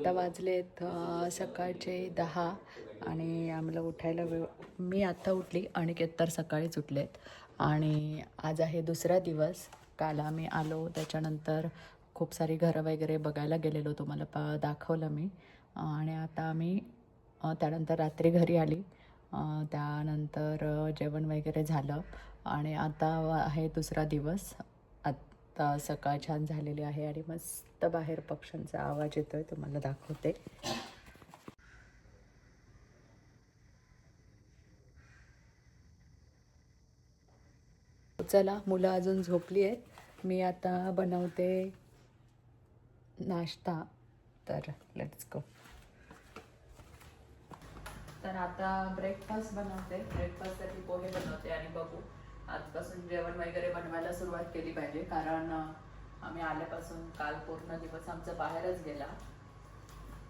आता वाजलेत सकाळचे दहा आणि आम्हाला उठायला वेळ मी आत्ता उठली अनिकेत तर सकाळीच उठलेत. आणि आज आहे दुसरा दिवस. काल आम्ही आलो त्याच्यानंतर खूप सारी घरं वगैरे बघायला गेलेलो तुम्हाला पा दाखवलं मी. आणि आता आम्ही त्यानंतर रात्री घरी आली. त्यानंतर जेवण वगैरे झालं. आणि आता आहे दुसरा दिवस. आत्ता सकाळ छान झालेली आहे आणि मस्त बाहेर पक्ष्यांचा आवाज येतो आहे तुम्हाला दाखवते. चला मुलं अजून झोपली आहेत. मी आता बनवते नाश्ता. तर लेट्स गो तर आता ब्रेकफास्ट बनवते. ब्रेकफास्टसाठी पोहे बनवते आणि बघू. आजपासून जेवण वगैरे बनवायला सुरुवात केली पाहिजे. कारण आम्ही आल्यापासून काल पूर्ण दिवस आमचा बाहेरच गेला.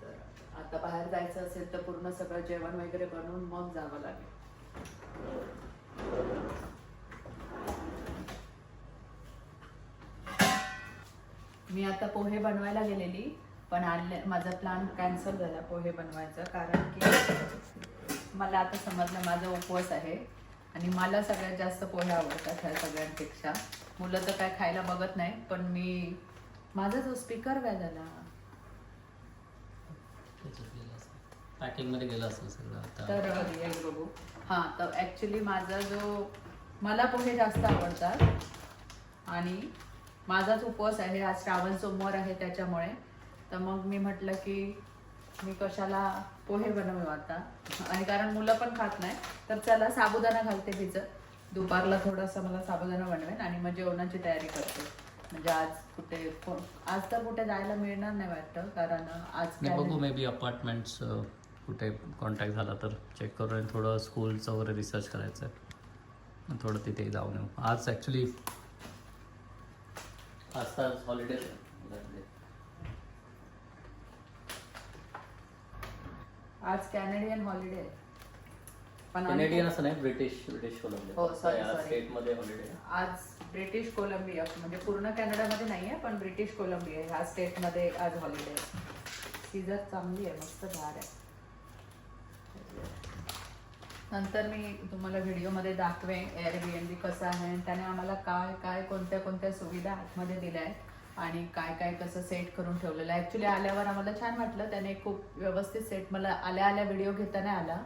तर आता बाहेर जायचं असेल तर पूर्ण सगळं जेवण वगैरे बनवून मग जावं लागेल. मी आता पोहे बनवायला गेलेली पण आणले माझा प्लॅन कॅन्सल झाला पोहे बनवायचा. कारण की मला आता समजलं माझा उपवास आहे. आणि मला सगळ्यात जास्त पोहे आवडतात ह्या सगळ्यांपेक्षा. मुलं तर काय खायला बघत नाही पण मी माझा जो स्पीकर काय झाला पॅकिंगमध्ये गेलं तर एक बघू. हां तर ॲक्च्युली माझा जो मला पोहे जास्त आवडतात. आणि माझाच उपवास आहे आज श्रावण सोमवार आहे त्याच्यामुळे. तर मग मी म्हटलं की मी कशाला पोहे बनवू आता. आणि कारण मुलं पण खात नाही तर चला साबुदाणा घालते भिजत. दुपारला थोडासा मला साबुदाणा बनवेन आणि मग जेवणाची तयारी करते. म्हणजे आज कुठे आज तर कुठे जायला मिळणार नाही वाटतं कारण आज बघू मे बी अपार्टमेंट्स कुठे कॉन्टॅक्ट झाला तर चेक करू आणि थोडं स्कूलचं वगैरे रिसर्च करायचं आहे. थोडं तिथे जाऊन येऊ. आज ॲक्च्युली आज तर हॉलिडे आज कॅनेडियन हॉलिडे. आहे पण कॅनेडियन असं नाही ब्रिटिश ब्रिटिश कोलंबिया. हो, sorry, या sorry. स्टेटमध्ये हॉलिडे. आज ब्रिटिश कोलंबिया म्हणजे पूर्ण कॅनडामध्ये नाही आहे पण ब्रिटिश कोलंबिया ह्या स्टेटमध्ये आज हॉलिडे. सीझर चांगली आहे मस्त झाड आहे. नंतर मी तुम्हाला व्हिडिओमध्ये दाखवेन एअर बी एन बी कसं आहे आणि त्याने आम्हाला काय काय कोणत्या कोणत्या सुविधा आतमध्ये दिल्या आहेत. आणि काय काय कसं सेट करून ठेवलेलं आहे. ॲक्च्युली आल्यावर आम्हाला छान वाटलं. त्याने खूप व्यवस्थित सेट मला आल्या आल्या व्हिडिओ घेताना आला.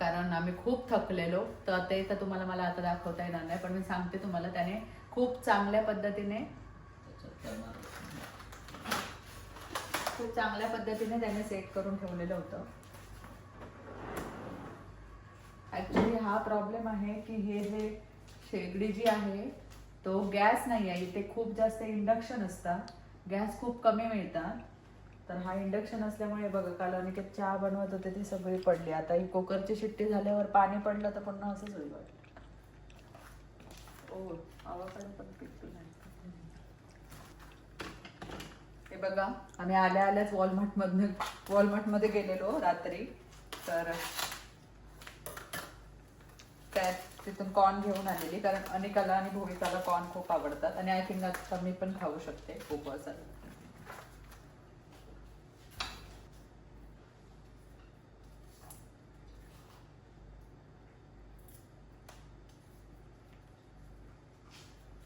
कारण आम्ही खूप थकलेलो. तर ते तर तुम्हाला मला आता दाखवता येणार नाही पण मी सांगते तुम्हाला त्याने खूप चांगल्या पद्धतीने खूप चांगल्या पद्धतीने त्याने सेट करून ठेवलेलं होतं. ॲक्च्युली हा प्रॉब्लेम आहे की हे जे शेगडी जी आहे तो गॅस नाही आहे इथे खूप जास्त इंडक्शन असतात गॅस खूप कमी मिळतात तर हा इंडक्शन असल्यामुळे बघा काल आणि चहा बनवत होते ती सगळी पडली. आता ही कुकरची शिट्टी झाल्यावर पाणी पडलं तर पुन्हा असंच होईल ओ आवाकडे पण नाही हे बघा आम्ही आल्या आल्याच वॉलमार्ट मधून वॉलमार्टमध्ये गेलेलो रात्री. तर त्यात तिथून कॉर्न घेऊन आलेली कारण अनेकाला आणि भूमिकाला कॉर्न खूप आवडतात. आणि आय थिंक आता मी पण खाऊ शकते उपवासाला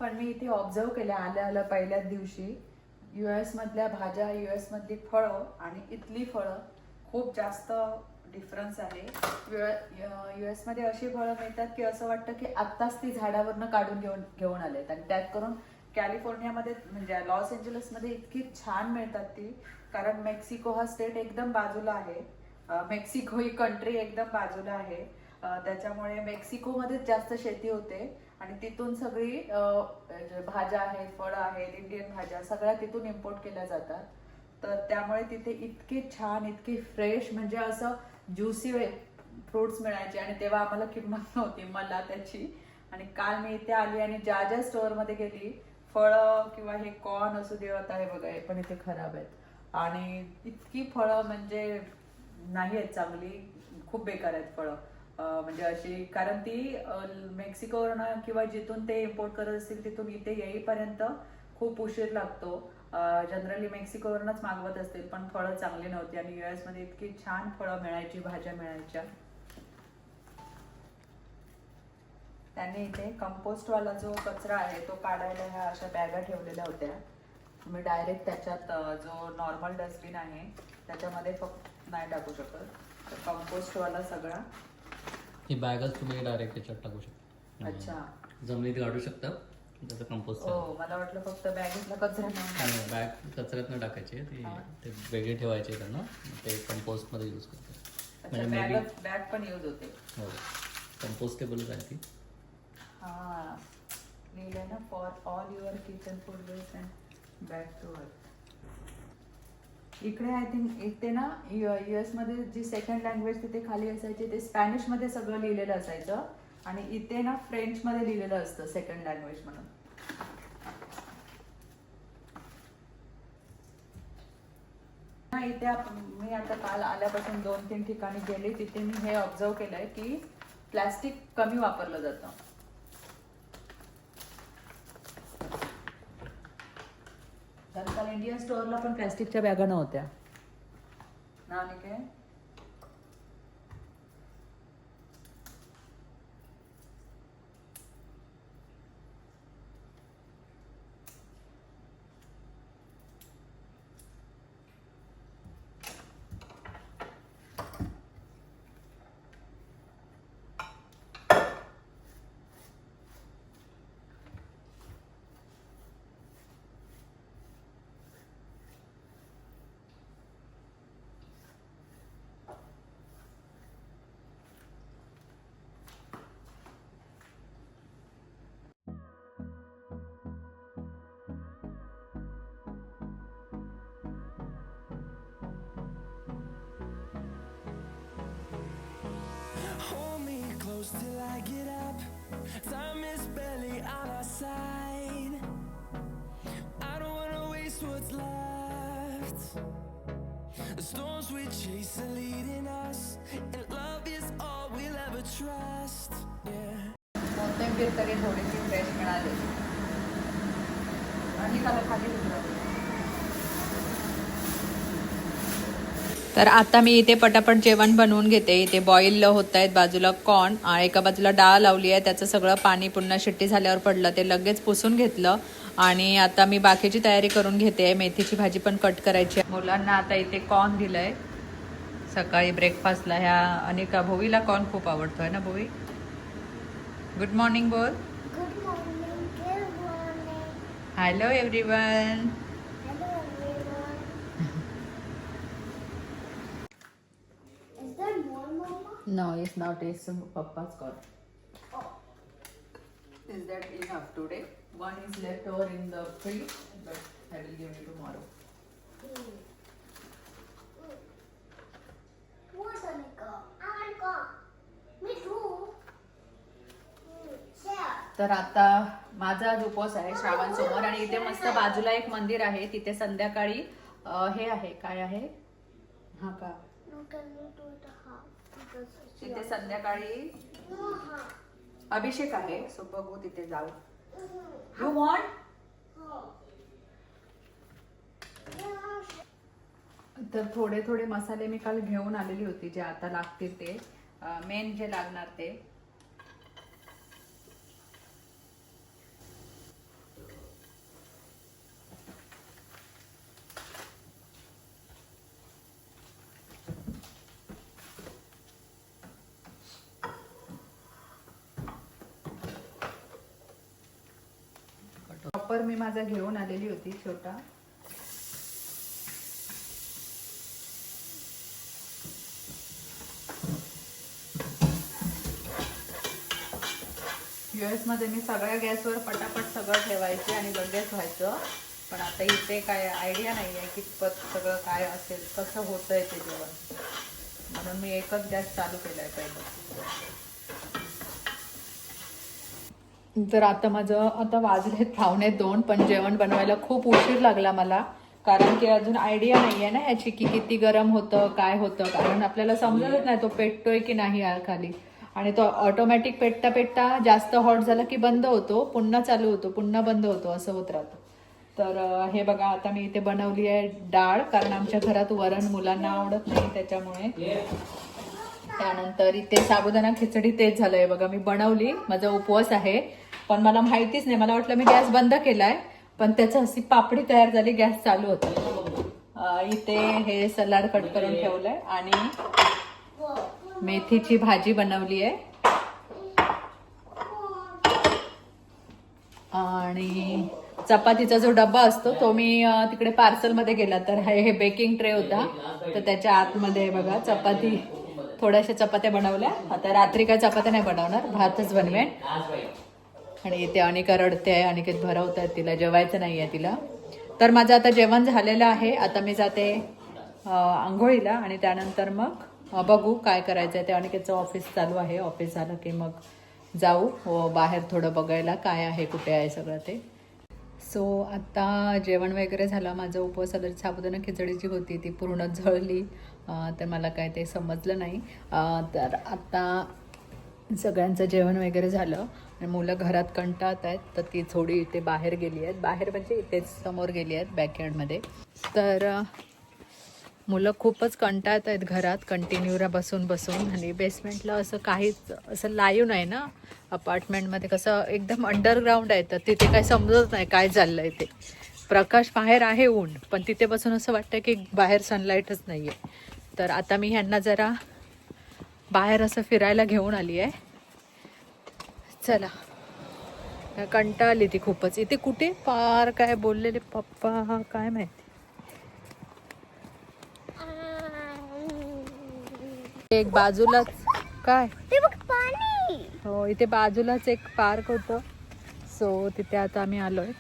पण मी इथे ऑब्झर्व केल्या आल्या आल्या पहिल्याच दिवशी यू एस मधल्या भाज्या यू एस मधली फळं आणि इथली फळं खूप जास्त डिफरन्स आहे. यू एसमध्ये uh, अशी फळं मिळतात की असं वाटतं की आत्ताच ती झाडावरनं काढून घेऊन घेऊन आलेत आणि त्यात करून कॅलिफोर्नियामध्ये म्हणजे लॉस एंजलसमध्ये इतकी छान मिळतात ती. कारण मेक्सिको हा स्टेट एकदम बाजूला आहे. मेक्सिको ही कंट्री एकदम बाजूला आहे. त्याच्यामुळे मेक्सिकोमध्येच जास्त शेती होते. आणि तिथून सगळी भाज्या आहेत फळं आहेत इंडियन भाज्या सगळ्या तिथून इम्पोर्ट केल्या जातात. तर त्यामुळे तिथे इतकी छान इतकी फ्रेश म्हणजे असं ज्युसी फ्रुट्स मिळायचे आणि तेव्हा आम्हाला किंमत नव्हती मला त्याची. आणि काल मी इथे आली आणि ज्या ज्या स्टोअरमध्ये गेली फळं किंवा हे कॉर्न असू दे आता हे बघा हे पण इथे खराब आहेत. आणि इतकी फळं म्हणजे नाही आहेत चांगली खूप बेकार आहेत फळं. म्हणजे अशी कारण ती मेक्सिकोवरनं किंवा जिथून ते इम्पोर्ट करत असतील तिथून इथे येईपर्यंत खूप उशीर लागतो. जनरली मेक्सिकोवरूनच मागवत असतील पण फळं चांगली नव्हती आणि युएसमध्ये इतकी छान फळं मिळायची भाज्या मिळायच्या. त्यांनी इथे कंपोस्ट वाला जो कचरा आहे तो काढायला ह्या अशा बॅगा ठेवलेल्या होत्या. तुम्ही डायरेक्ट त्याच्यात जो नॉर्मल डस्टबिन आहे त्याच्यामध्ये फक्त नाही टाकू शकत. तर कंपोस्ट वाला सगळा. ही बॅगच तुम्ही डायरेक्ट त्याच्यात टाकू शकता. अच्छा. जमिनीत काढू शकता. त्याचं कंपोस्ट हो मला वाटलं फक्त बॅगेतला कचरा नाही. बॅग कचऱ्यात न टाकायची. ती. ते वेगळे ठेवायचे त्यांना. ते कंपोस्टमध्ये यूज करतात. म्हणजे बॅग बॅग पण यूज होते. हो. कंपोस्टेबलच आहे ती. हा. लिहिलंय ना for all your kitchen food waste and back to earth इकडे आय थिंक इथे ना युएसमध्ये जी सेकंड लँग्वेज तिथे खाली असायची ते स्पॅनिशमध्ये सगळं लिहिलेलं असायचं. आणि इथे ना फ्रेंच मध्ये लिहिलेलं असतं सेकंड लँग्वेज म्हणून. इथे मी आता काल आल्यापासून दोन तीन ठिकाणी गेले तिथे मी हे ऑब्झर्व केलंय की प्लास्टिक कमी वापरलं जातं. काल इंडियन स्टोअरला पण प्लॅस्टिकच्या बॅगा नव्हत्या. ना काय The storms we chase are leading us, and love is all we'll ever trust. Yeah. कोथिंबीर तरी थोडीशी फ्रेश मिळाली आणि त्याला खाली उतरवली. तर आता मी इथे पटापट जेवण बनवून घेते इथे बॉईल होत आहेत बाजूला कॉर्न आणि एका बाजूला डाळ लावली आहे त्याचं सगळं पाणी पुन्हा शिट्टी झाल्यावर पडलं ते लगेच पुसून घेतलं आणि आता मी बाकीची तयारी करून घेते मेथीची भाजी पण कट करायची आहे. मुलांना आता इथे कॉर्न दिलंय सकाळी ब्रेकफास्टला ह्या अनेका भोवीला कॉर्न खूप आवडतोय ना भोवी गुड मॉर्निंग बोल. Hello everyone? No, it's not. It's Papa's call. Is that enough today? One is left over in the fridge, but I will give you tomorrow. Hmm. तर आता माझा आज उपवास आहे श्रावण सोमवार आणि इथे मस्त बाजूला एक मंदिर आहे तिथे संध्याकाळी हे आहे काय आहे हा का तिथे संध्याकाळी. अभिषेक आहे सो बघू तिथे जाऊ. यू वॉन्ट तर थोडे थोडे मसाले मी काल घेऊन आलेली होती जे आता लागतील ते. मेन जे लागणार ते. प्रॉपर मी माझा घेऊन आलेली होती छोटा. मध्ये मी सगळ्या गॅसवर पटापट सगळं ठेवायचे आणि लगेच व्हायचं पण आता इथे काय आयडिया नाही आहे कितपत सगळं काय असेल कसं होतंय ते जेवण. म्हणून मी एकच गॅस चालू केलाय पहिलं. तर आता माझं आता वाजलेत पावणे दोन पण जेवण बनवायला खूप उशीर लागला मला. कारण की अजून आयडिया नाही आहे ना याची की किती गरम होतं काय होतं. कारण आपल्याला समजतच नाही तो पेटतोय की नाही खाली. आणि तो ऑटोमॅटिक पेटता पेटता जास्त हॉट झाला की बंद होतो पुन्हा चालू होतो पुन्हा बंद होतो असं होत राहतं. तर हे बघा आता मी इथे बनवली आहे डाळ कारण आमच्या घरात वरण मुलांना आवडत नाही त्याच्यामुळे. त्यानंतर इथे साबुदाणा खिचडी तेच झालंय. बघा मी बनवली. माझा उपवास आहे. पण मला माहितीच नाही. मला वाटलं मी गॅस बंद केलाय पण त्याचं अशी पापडी तयार झाली गॅस चालू होता. इथे हे सलाड कट करून ठेवलंय आणि मेथीची भाजी बनवली आहे. आणि चपातीचा जो डब्बा असतो तो मी तिकडे पार्सलमध्ये गेला. तर हे बेकिंग ट्रे होता. तर त्याच्या आतमध्ये बघा चपाती थोड्याशा चपात्या बनवल्या. आता रात्री काय चपात्या नाही बनवणार भातच बनवेन. आणि इथे अनिका रडते आहे अनिकेत भरवत आहेत तिला जेवायचं नाही आहे तिला. तर माझं आता जेवण झालेलं आहे. आता मी जाते आंघोळीला आणि त्यानंतर मग बघू काय करायचं आहे ते अनिकेतचं ऑफिस चालू आहे. ऑफिस झालं की मग जाऊ. व बाहेर थोडं बघायला काय आहे कुठे आहे सगळं ते. सो आता जेवण वगैरे झालं. माझं उपवासाला साबुदाणा खिचडी जी होती. ती पूर्ण जळली. तर मला काय ते समजलं नाही. तर आता सगळ्यांचं जेवण वगैरे झालं. मुलं घरात कंटाळत आहेत तर ती थोडी इथे बाहेर गेली आहेत. बाहेर म्हणजे इथेच समोर गेली आहेत बॅकयार्डमध्ये तर मुलं खूपच कंटाळत आहेत घरात कंटिन्यू बसून बसून. आणि बेसमेंटला असं काहीच असं लाईव्ह नाही ना. अपार्टमेंटमध्ये कसं एकदम अंडरग्राऊंड आहे तर तिथे काही समजत नाही काय चाललं आहे ते. प्रकाश बाहेर आहे ऊन पण तिथे बसून असं वाटतं की बाहेर सनलाईटच नाही आहे तर आता मी ह्यांना जरा बाहेर असं फिरायला घेऊन आली आहे चला. कंटाळली ती खूपच. इथे कुठे? पार काय बोललेले पप्पा काय माहिती? एक बाजूलाच काय? हो इथे बाजूलाच एक पार्क होतं. सो तिथे आता आम्ही आलोय.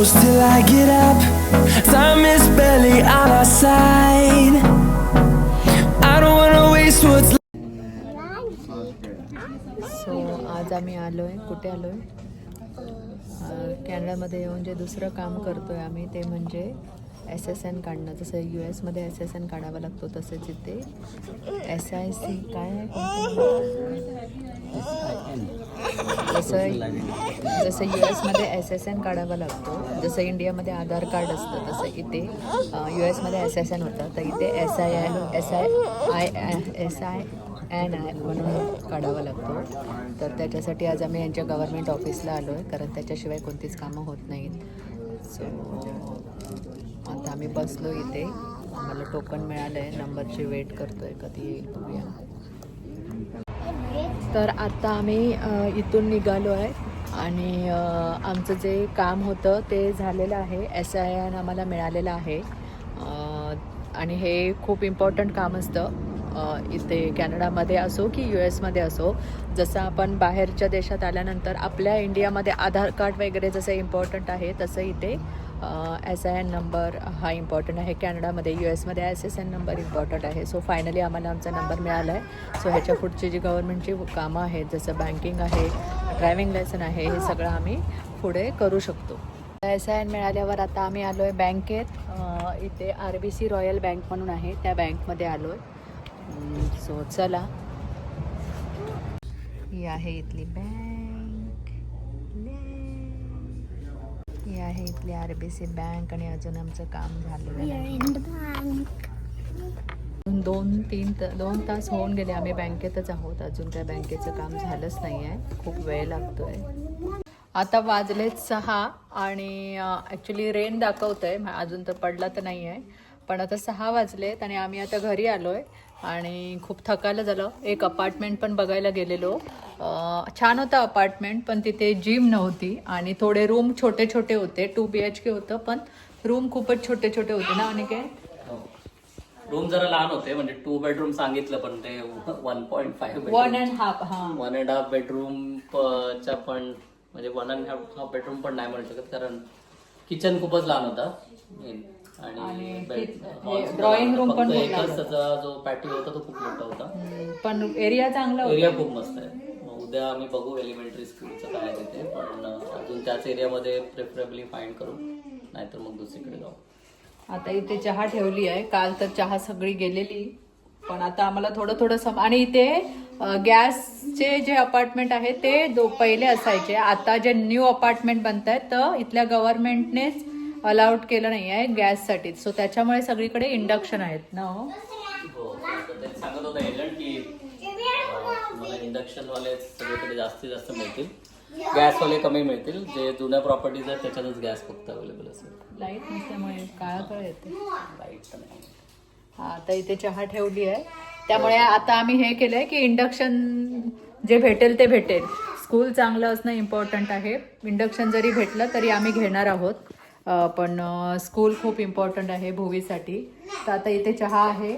Close till I get up. Time is barely on our side. I don't wanna waste what's so आज आम्ही आलोय कुठे आलोय कॅनडामध्ये येऊन जे दुसरं काम करतोय आम्ही ते म्हणजे एस एस एन काढणं जसं यू एसमध्ये एस एस एन काढावा लागतो तसेच इथे. एस आय सी काय? आहे जसं जसं यू एसमध्ये एस एस एन काढावा लागतो जसं इंडियामध्ये आधार कार्ड असतं तसं इथे यू एसमध्ये एस एस एन होतं. तर इथे S I I S I I S I N I म्हणून काढावा लागतो. तर त्याच्यासाठी आज आम्ही यांच्या गव्हर्मेंट ऑफिसला आलो आहे कारण त्याच्याशिवाय कोणतीच कामं होत नाहीत. सो आता आम्ही बसलो इथे. आम्हाला टोकन मिळालं आहे नंबरची वेट करतो आहे कधी येईल बघूया. तर आता आम्ही इथून निघालो आहे आणि आमचं जे काम होतं ते झालेलं आहे. एस आय एन आम्हाला मिळालेलं आहे. आणि हे खूप इम्पॉर्टंट काम असतं. इथे कॅनडामध्ये असो की यू एसमध्ये असो. जसं आपण बाहेरच्या देशात आल्यानंतर आपल्या इंडियामध्ये आधार कार्ड वगैरे जसं इम्पॉर्टंट आहे तसं इथे एस आय एन नंबर हा इम्पॉर्टंट आहे. कॅनडामध्ये यू एसमध्ये S S N number important आहे. सो फायनली आम्हाला आमचा नंबर मिळाला आहे सो ह्याच्या पुढची जी गव्हर्नमेंटची कामं आहेत जसं बँकिंग आहे ड्रायव्हिंग लायसन आहे हे सगळं आम्ही पुढे करू शकतो. एस आय एन मिळाल्यावर आता आम्ही आलो आहे बँकेत इथे R B C royal bank म्हणून आहे. त्या बँकमध्ये आलो आहे सो चला. ही आहे इथली बँक आहे इथली आर बी सी बँक आणि अजून आमचं काम झालेलं दोन तीन त दोन तास होऊन गेले. आम्ही बँकेतच आहोत. अजून काय बँकेचं काम झालंच नाही आहे. खूप वेळ लागतोय. आता वाजलेत सहा आणि ॲक्च्युली रेन दाखवतोय. अजून तर पडला तर नाही आहे पण आता सहा वाजलेत आणि आम्ही आता घरी आलो आहे आणि खूप थकायला झालं. एक अपार्टमेंट पण बघायला गेलेलो. छान होतं अपार्टमेंट पण तिथे जिम नव्हती आणि थोडे रूम छोटे छोटे होते. टू बी एच के होतं पण रूम खूपच छोटे छोटे होते ना आणि काय रूम जरा लहान होते म्हणजे टू बेडरूम सांगितलं पण ते one point five one and half हां. वन अँड हाफ बेडरूम च्या पण म्हणजे वन अँड हाफ बेडरूम पण नाही म्हणू शकत कारण किचन खूपच लहान होता. आणि room होता. पण जो पॅटिओ होता तो खूप मोठा होता. पण एरिया चांगला एरिया खूप मस्त आहे. उद्या आम्ही बघू एलिमेंटरी स्कूलचं काय आहे तिथे पण अजून त्याच एरियामध्ये प्रेफरेबली फाइंड करू. नाहीतर मग दुसरीकडे जाऊ. आता इथे चहा ठेवली आहे. काल तर चहा सगळी गेलेली. पण आता आम्हाला थोडं थोडं सम आणि इथे गॅसचे जे अपार्टमेंट आहे ते दो पहिले असायचे. आता जे न्यू अपार्टमेंट बनत आहेत तर इथल्या गव्हर्नमेंटनेच अलाउड केलं नाही आहे गॅससाठी. सो त्याच्यामुळे सगळीकडे इंडक्शन आहेत ना हो? हो सांगत होता एजंट की मला सगळीकडे जास्तीत जास्त मिळतील. गॅसवाले कमी मिळतील. जे जुन्या प्रॉपर्टीज आहेत त्याच्यातच गॅस फक्त अवेलेबल असेल. लाइट नसल्यामुळे काळा कळ येते. लाइट नाही हा आता इथे चहा ठेवली आहे. त्यामुळे आता आम्ही हे केलंय की इंडक्शन जे भेटेल ते भेटेल. स्कूल चांगलं असणं इम्पॉर्टंट आहे. इंडक्शन जरी भेटलं तरी आम्ही घेणार आहोत. पण स्कूल खूप इम्पॉर्टंट आहे भूवीसाठी तर आता इथे चहा आहे.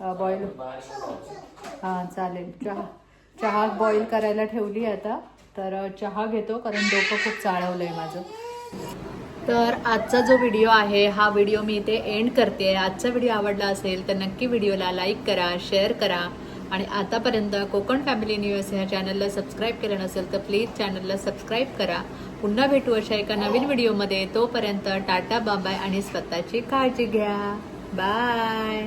बॉईल हां चालेल. चहा चहा बॉईल करायला ठेवली आता. तर चहा घेतो कारण डोकं खूप चाळवलं आहे माझं. तर आजचा जो व्हिडिओ आहे हा व्हिडिओ मी इथे एंड करते. आजचा व्हिडिओ आवडला असेल तर नक्की व्हिडिओला लाईक करा शेअर करा. आणि आतापर्यंत कोकण फॅमिली न्यूज ह्या चॅनलला सबस्क्राईब केलं नसेल तर प्लीज चॅनलला सबस्क्राईब करा. पुन्हा भेटू अशा एका नवीन व्हिडिओमध्ये तोपर्यंत टाटा बाबाय आणि स्वतःची काळजी घ्या. बाय